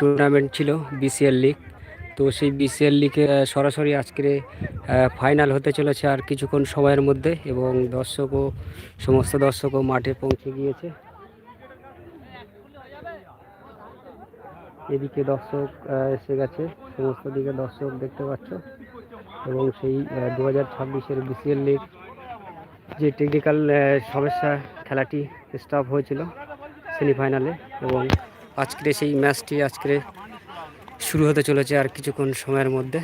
Tournament ছিল BCL league তো সেই বিসিএল লিগে সরাসরি আজকে ফাইনাল হতে চলেছে আর কিছুক্ষণ সময়ের মধ্যে এবং দর্শকও সমস্ত দর্শকও মাঠে পৌঁছে গিয়েছে। এদিকে দর্শক এসে গেছে, সমস্ত দিকে দর্শক দেখতে পাচ্ছ। এবং সেই দু হাজার ছাব্বিশের বিসিএল লিগ যে টেকনিক্যাল সমস্যা, খেলাটি স্টপ হয়েছিল সেমিফাইনালে এবং আজকের সেই ম্যাচটি আজকে শুরু হতে চলেছে আর কিছুক্ষণ সময়ের মধ্যে।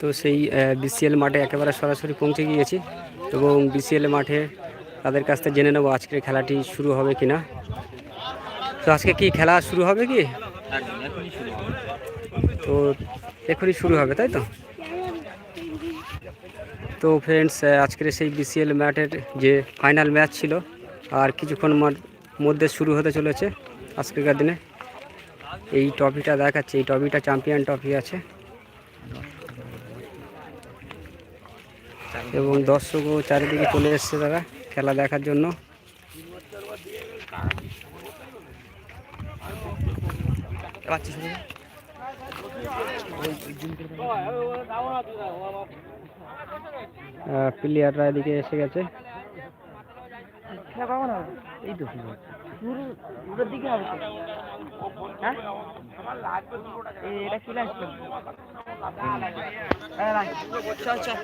তো সেই বিসিএল মাঠে একেবারে সরাসরি পৌঁছে গিয়েছি এবং বিসিএল মাঠে তাদের কাছ থেকে জেনে নেব আজকের খেলাটি শুরু হবে কি না তো আজকে কি খেলা শুরু হবে কি? তো এখনই শুরু হবে, তাই তো? তো ফ্রেন্ডস আজকের সেই বিসিএল ম্যাচের যে ফাইনাল ম্যাচ ছিল, আর কিছুক্ষণ মধ্যে শুরু হতে চলেছে আজকেরকার দিনে। এই ট্রফিটা দেখাচ্ছে, এই ট্রফিটা চ্যাম্পিয়ন ট্রফি আছে। এবং দর্শকও চারিদিকে চলে এসছে তারা খেলা দেখার জন্য। প্লেয়াররা এদিকে এসে গেছে। এই তো দিকে হ্যাঁ। চল চল।